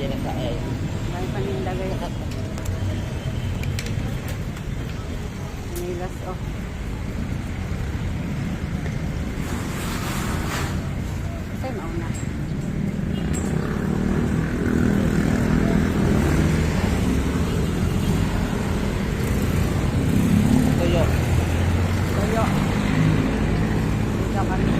Diyan na sa ay. Dahil paninda guys. Nilas oh. Sa'yo mauna. Tuyo. Toyo. Dito kami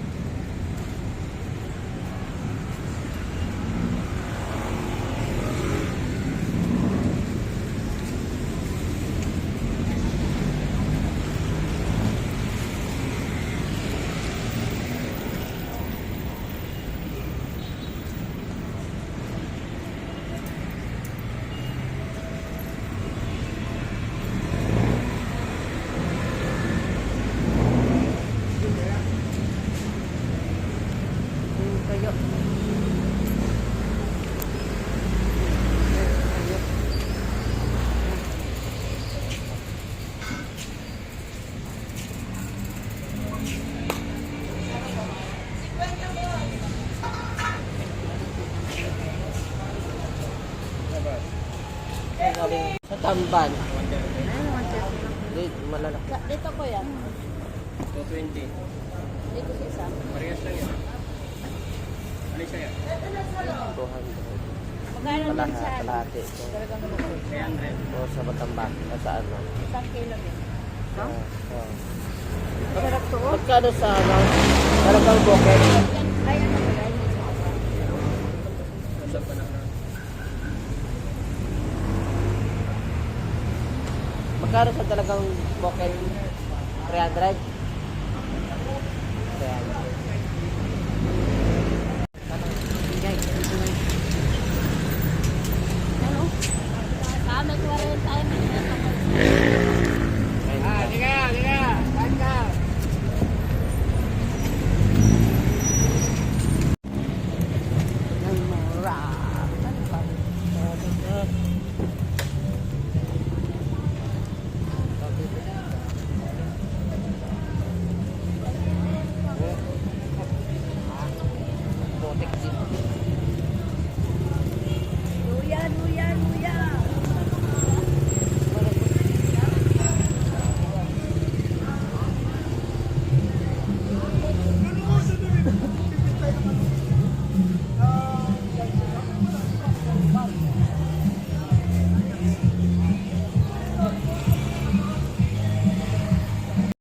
Galing sa tamban. Dito, malalaki. Dito ko yan. 220. Dito sa isa. Parehas lang yan. Ano siya yan? 200. Magkano din sa kalahati. 300. O sa Batangbak. O sa ano. Isang kilo din. Sa, oh. Sarap to. oh. Magkano sa ano? Talagang bukid. Ay, ano ba pa na. Magkano sa talagang bukid? 300?